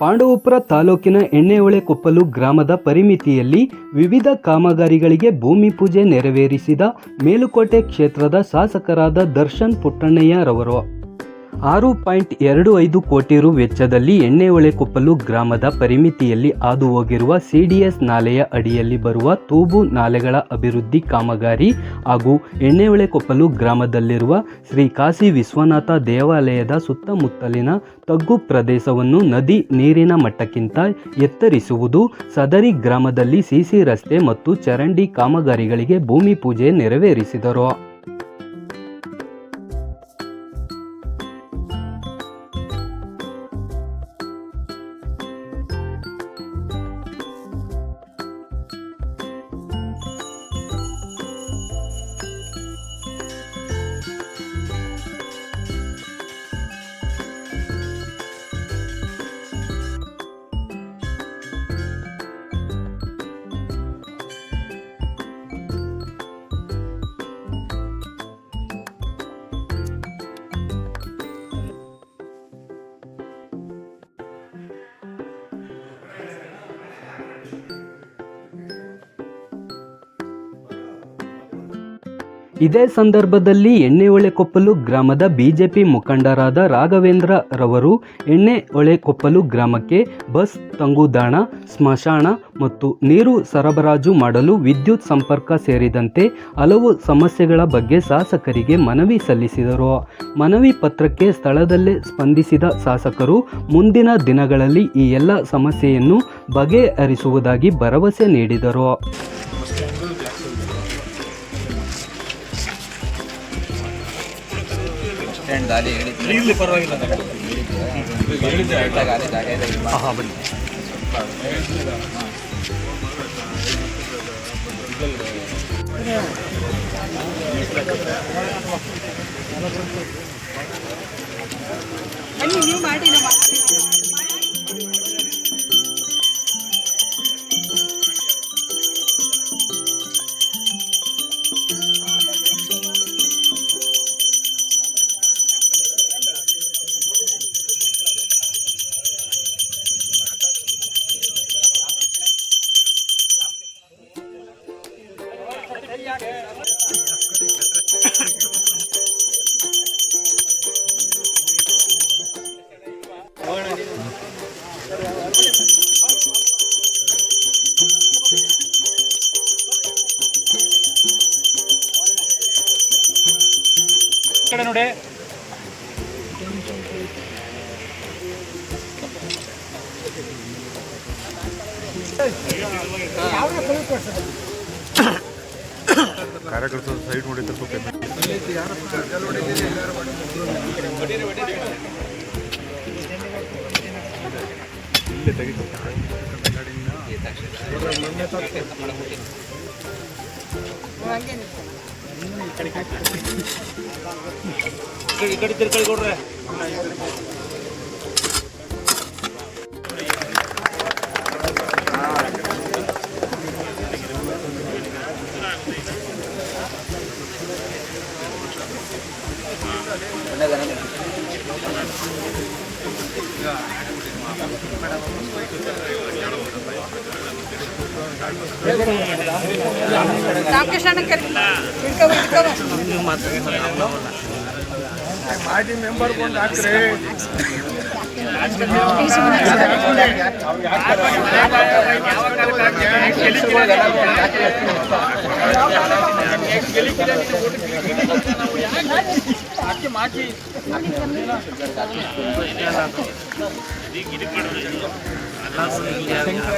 ಪಾಂಡವಪುರ ತಾಲೂಕಿನ ಎಣ್ಣೆಹೊಳೆಕೊಪ್ಪಲು ಗ್ರಾಮದ ಪರಿಮಿತಿಯಲ್ಲಿ ವಿವಿಧ ಕಾಮಗಾರಿಗಳಿಗೆ ಭೂಮಿ ಪೂಜೆ ನೆರವೇರಿಸಿದ ಮೇಲುಕೋಟೆ ಕ್ಷೇತ್ರದ ಶಾಸಕರಾದ ದರ್ಶನ್ ಪುಟ್ಟಣ್ಣಯ್ಯರವರು ಆರು ಪಾಯಿಂಟ್ ಎರಡು ಐದು ಕೋಟಿ ರು ವೆಚ್ಚದಲ್ಲಿ ಎಣ್ಣೆಹೊಳೆಕೊಪ್ಪಲು ಗ್ರಾಮದ ಪರಿಮಿತಿಯಲ್ಲಿ ಹಾದು ಹೋಗಿರುವ ಸಿಡಿಎಸ್ ನಾಲೆಯ ಅಡಿಯಲ್ಲಿ ಬರುವ ತೂಬು ನಾಲೆಗಳ ಅಭಿವೃದ್ಧಿ ಕಾಮಗಾರಿ ಹಾಗೂ ಎಣ್ಣೆಹೊಳೆಕೊಪ್ಪಲು ಗ್ರಾಮದಲ್ಲಿರುವ ಶ್ರೀ ಕಾಶಿ ವಿಶ್ವನಾಥ ದೇವಾಲಯದ ಸುತ್ತಮುತ್ತಲಿನ ತಗ್ಗು ಪ್ರದೇಶವನ್ನು ನದಿ ನೀರಿನ ಮಟ್ಟಕ್ಕಿಂತ ಎತ್ತರಿಸುವುದು, ಸದರಿ ಗ್ರಾಮದಲ್ಲಿ ಸಿಸಿ ರಸ್ತೆ ಮತ್ತು ಚರಂಡಿ ಕಾಮಗಾರಿಗಳಿಗೆ ಭೂಮಿ ಪೂಜೆ ನೆರವೇರಿಸಿದರು. ಇದೇ ಸಂದರ್ಭದಲ್ಲಿ ಎಣ್ಣೆಹೊಳೆಕೊಪ್ಪಲು ಗ್ರಾಮದ ಬಿಜೆಪಿ ಮುಖಂಡರಾದ ರಾಘವೇಂದ್ರ ರವರು ಎಣ್ಣೆಹೊಳೆಕೊಪ್ಪಲು ಗ್ರಾಮಕ್ಕೆ ಬಸ್ ತಂಗುದಾಣ ಸ್ಮಶಾನ ಮತ್ತು ನೀರು ಸರಬರಾಜು ಮಾಡಲು ವಿದ್ಯುತ್ ಸಂಪರ್ಕ ಸೇರಿದಂತೆ ಹಲವು ಸಮಸ್ಯೆಗಳ ಬಗ್ಗೆ ಶಾಸಕರಿಗೆ ಮನವಿ ಸಲ್ಲಿಸಿದರು. ಮನವಿ ಪತ್ರಕ್ಕೆ ಸ್ಥಳದಲ್ಲೇ ಸ್ಪಂದಿಸಿದ ಶಾಸಕರು, ಮುಂದಿನ ದಿನಗಳಲ್ಲಿ ಈ ಎಲ್ಲ ಸಮಸ್ಯೆಯನ್ನು ಬಗೆಹರಿಸುವುದಾಗಿ ಭರವಸೆ ನೀಡಿದರು. ಸ್ಟ್ಯಾಂಡ್ ದಾರಿ ಹೇಳಿದ್ದೆ ಇಲ್ಲಿ ಪರವಾಗಿಲ್ಲ. ಹೇಳಿದ್ದೆ ಗಾಡಿ ಜಾಗ ಇದೆ. ಇಲ್ಲ. ಹಾಂ ಬನ್ನಿ. ಬನ್ನಿ ನೀವು ಮಾಡಿ ನಮ್ಮ ಕಡೆ ನೋಡಿ. ಕಾರ್ಯಕರ್ತರು ಸೈಡ್ ನೋಡಿ ಸ್ವಲ್ಪ ಇಲ್ಲೇ ತೆಗಿತು ಈ ಕಡೆ ತಿರ್ಕೊಳ್ಳಿ ಕೊಡ್ರೆ. ರಾಮಕೃಷ್ಣ ಪಾರ್ಟಿ ಮೆಂಬರ್ ಬಂದು ಹಾಕ್ರಿ ಹಾಕಿ ಮಾಕಿ ಇದು ಮಾಡಿದ್ರೆ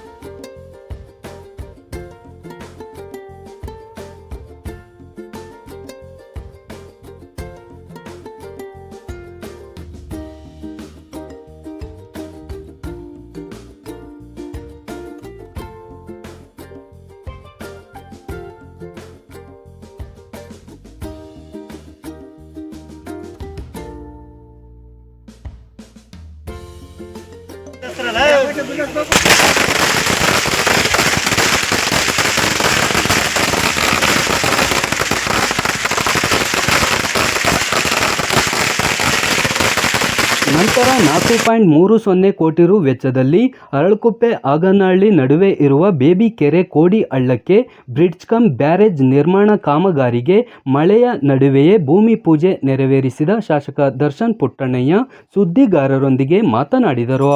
ನಂತರ ನಾಲ್ಕು ಪಾಯಿಂಟ್ ಮೂರು ಸೊನ್ನೆ ಕೋಟಿ ರು ವೆಚ್ಚದಲ್ಲಿ ಅರಳಕುಪ್ಪೆ ಆಗನಹಳ್ಳಿ ನಡುವೆ ಇರುವ ಬೇಬಿ ಕೆರೆ ಕೋಡಿ ಹಳ್ಳಕ್ಕೆ ಬ್ರಿಡ್ಜ್ ಕಮ್ ಬ್ಯಾರೇಜ್ ನಿರ್ಮಾಣ ಕಾಮಗಾರಿಗೆ ಮಳೆಯ ನಡುವೆಯೇ ಭೂಮಿ ಪೂಜೆ ನೆರವೇರಿಸಿದ ಶಾಸಕ ದರ್ಶನ್ ಪುಟ್ಟಣ್ಣಯ್ಯ ಸುದ್ದಿಗಾರರೊಂದಿಗೆ ಮಾತನಾಡಿದರು.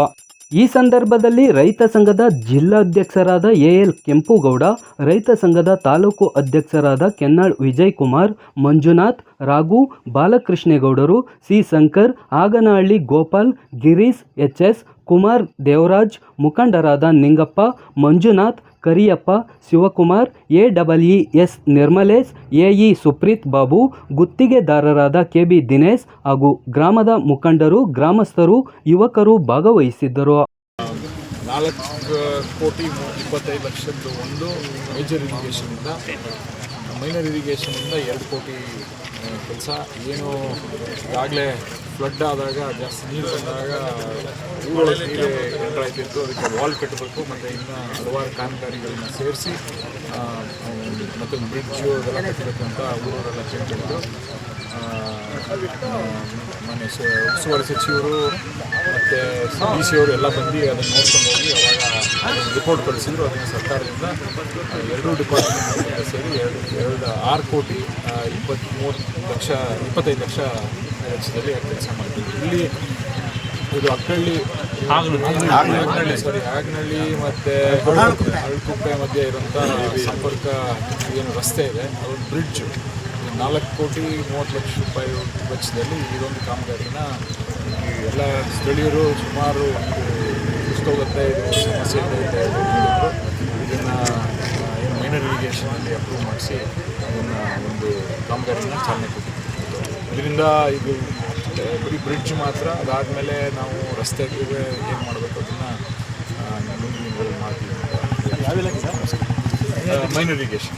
ಈ ಸಂದರ್ಭದಲ್ಲಿ ರೈತ ಸಂಘದ ಜಿಲ್ಲಾಧ್ಯಕ್ಷರಾದ ಎಎಲ್ ಕೆಂಪುಗೌಡ, ರೈತ ಸಂಘದ ತಾಲೂಕು ಅಧ್ಯಕ್ಷರಾದ Kennal Vijay Kumar Manjunath, Raghu ಬಾಲಕೃಷ್ಣೇಗೌಡರು, C. Shankar, Aganahalli Gopal, Girish, H. S. Kumar Devaraj, ಮುಖಂಡರಾದ Ningappa, Manjunath, Kariyappa, Shivakumar, A double E S Nirmalesh, AE Supreeth Babu, ಗುತ್ತಿಗೆದಾರರಾದ KB Dinesh ಹಾಗೂ ಗ್ರಾಮದ ಮುಖಂಡರು, ಗ್ರಾಮಸ್ಥರು, ಯುವಕರು ಭಾಗವಹಿಸಿದ್ದರು. ನಾಲ್ಕು ಕೋಟಿ ಇಪ್ಪತ್ತೈದು ಲಕ್ಷದ್ದು ಒಂದು ಮೇಜರ್ ಇರಿಗೇಷನಿಂದ ಮೈನರ್ ಇರಿಗೇಷನಿಂದ ಎರಡು ಕೋಟಿ ಕೆಲಸ. ಏನು ಈಗಾಗಲೇ ಫ್ಲಡ್ ಆದಾಗ, ಜಾಸ್ತಿ ನೀರು ಬಂದಾಗ ಊರೊಳಗೆ ನೀರು ಅದಕ್ಕೆ ವಾಲ್ ಕಟ್ಟಬೇಕು, ಮತ್ತು ಇನ್ನು ಹಲವಾರು ಕಾಮಗಾರಿಗಳನ್ನ ಸೇರಿಸಿ ಮತ್ತು ಬ್ರಿಡ್ಜು ಅದೆಲ್ಲ ಕಟ್ಟಬೇಕು ಅಂತ ಊರವರೆಲ್ಲ ಕೇಳ್ತಿದ್ರು ಮನೆ ಉಸ್ತುವಾರಿ ಸಚಿವರು, ಮತ್ತು ಡಿ ಸಿ ಅವರು ಎಲ್ಲ ಬಂದು ಅದನ್ನು ನೋಡ್ಕೊಂಡು ಹೋಗಿ ಅವಾಗ ರಿಪೋರ್ಟ್ ಕಳಿಸಿದ್ರು. ಅದನ್ನು ಸರ್ಕಾರದಿಂದ ಎರಡೂ ಡಿಪಾರ್ಟ್ಮೆಂಟ್ ಸೇರಿ ಎರಡು ಎರಡು ಆರು ಕೋಟಿ ಇಪ್ಪತ್ತ್ಮೂರು ಲಕ್ಷ, ಇಪ್ಪತ್ತೈದು ಲಕ್ಷ ವೆಚ್ಚದಲ್ಲಿ ಕೆಲಸ ಮಾಡ್ತೀವಿ ಇಲ್ಲಿ ಇದು ಅಕ್ಕಳ್ಳಿ ಸಾರಿ ಆಗನಹಳ್ಳಿ ಮತ್ತು ಅಳ್ಕುಪ್ಪೆ ಮಧ್ಯೆ ಇರುವಂಥ ಸಂಪರ್ಕ ಏನು ರಸ್ತೆ ಇದೆ ಅದೊಂದು ಬ್ರಿಡ್ಜ್ ನಾಲ್ಕು ಕೋಟಿ ಮೂವತ್ತು ಲಕ್ಷ ರೂಪಾಯಿ ವೆಚ್ಚದಲ್ಲಿ ಇದೊಂದು ಕಾಮಗಾರಿನ ಎಲ್ಲ ಸ್ಥಳೀಯರು ಸುಮಾರು ಹೋಗುತ್ತೆ ಇದು ಸಮಸ್ಯೆ ಇದೆ ಅಂತ ಹೇಳಿ ಹೇಳಿದ್ರು ಇದನ್ನು ಏನು ಮೈನರ್ ಇರಿಗೇಷನಲ್ಲಿ ಅಪ್ರೂವ್ ಮಾಡಿಸಿ ಅದನ್ನು ಒಂದು ಕಾಮಗಾರಿನ ಚಾಲನೆ ಕೊಟ್ಟಿದ್ದು ಇದರಿಂದ ಇದು ಬರೀ ಬ್ರಿಡ್ಜ್ ಮಾತ್ರ ಅದಾದಮೇಲೆ ನಾವು ರಸ್ತೆಗೆ ಏನು ಮಾಡಬೇಕು ಅದನ್ನು ಮಾಡ್ತೀವಿ. Main irrigation